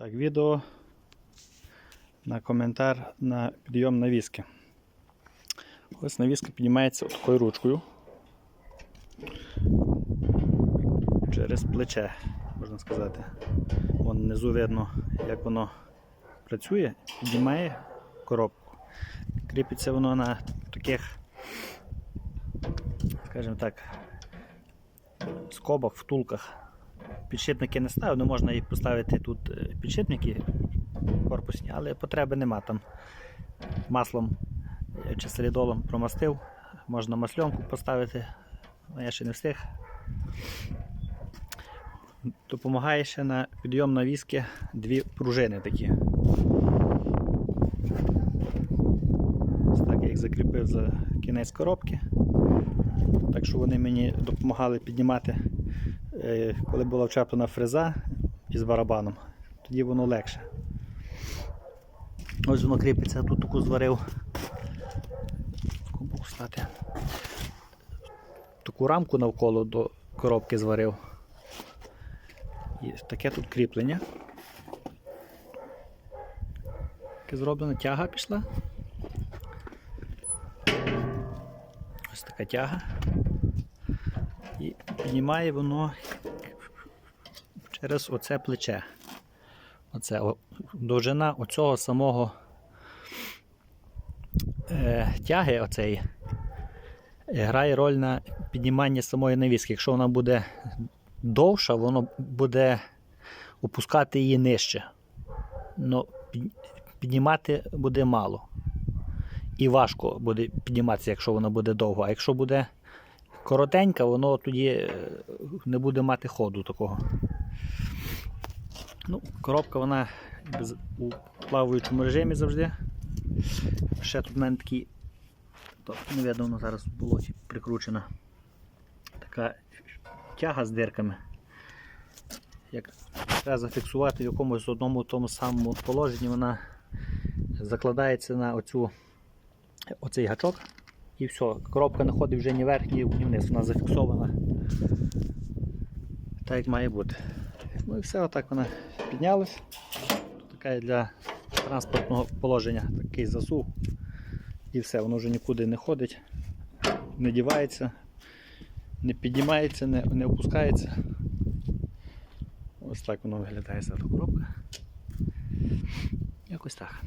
Так, відео на коментар на підйом навіски. Ось навіска піднімається такою ручкою. Через плече, можна сказати. Вон внизу видно, як воно працює, піднімає коробку. Кріпиться воно на таких, скажімо так, скобах, втулках. Підшипники не ставив, не можна і поставити тут е, підшипники корпусні, але потреби нема там. Маслом е, чи солідолом промастив, можна масленку поставити, але я ще не встиг. Допомагає ще на підйом на візки дві пружини такі. Ось так я їх закріпив за кінець коробки. Так що вони мені допомагали піднімати, коли була вчеплена фреза із барабаном, тоді воно легше. Ось воно кріпиться, тут таку зварив. Таку рамку навколо до коробки зварив. І таке тут кріплення. Таке зроблено, тяга пішла. Ось така тяга. І піднімає воно через оце плече. Оце довжина оцього самого е, тяги оцеї е, грає роль на піднімання самої навіски. Якщо вона буде довша, воно буде опускати її нижче. Но піднімати буде мало. І важко буде підніматися, якщо вона буде довго. А якщо буде коротенька, воно тоді е, не буде мати ходу такого. Ну, коробка вона у плаваючому режимі завжди. Ще тут в мене такий, не видно, зараз в болоті прикручена. Така тяга з дирками. Як треба зафіксувати в якомусь одному тому самому положенні, вона закладається на оцю, оцей гачок. І все, коробка не ходить вже ні вверх, ні вниз, вона зафіксована. Так як має бути. Ну і все, отак вона піднялась. Така для транспортного положення такий засув. І все, воно вже нікуди не ходить, не дівається, не піднімається, не, не опускається. Ось так воно виглядає ця коробка. Якось так.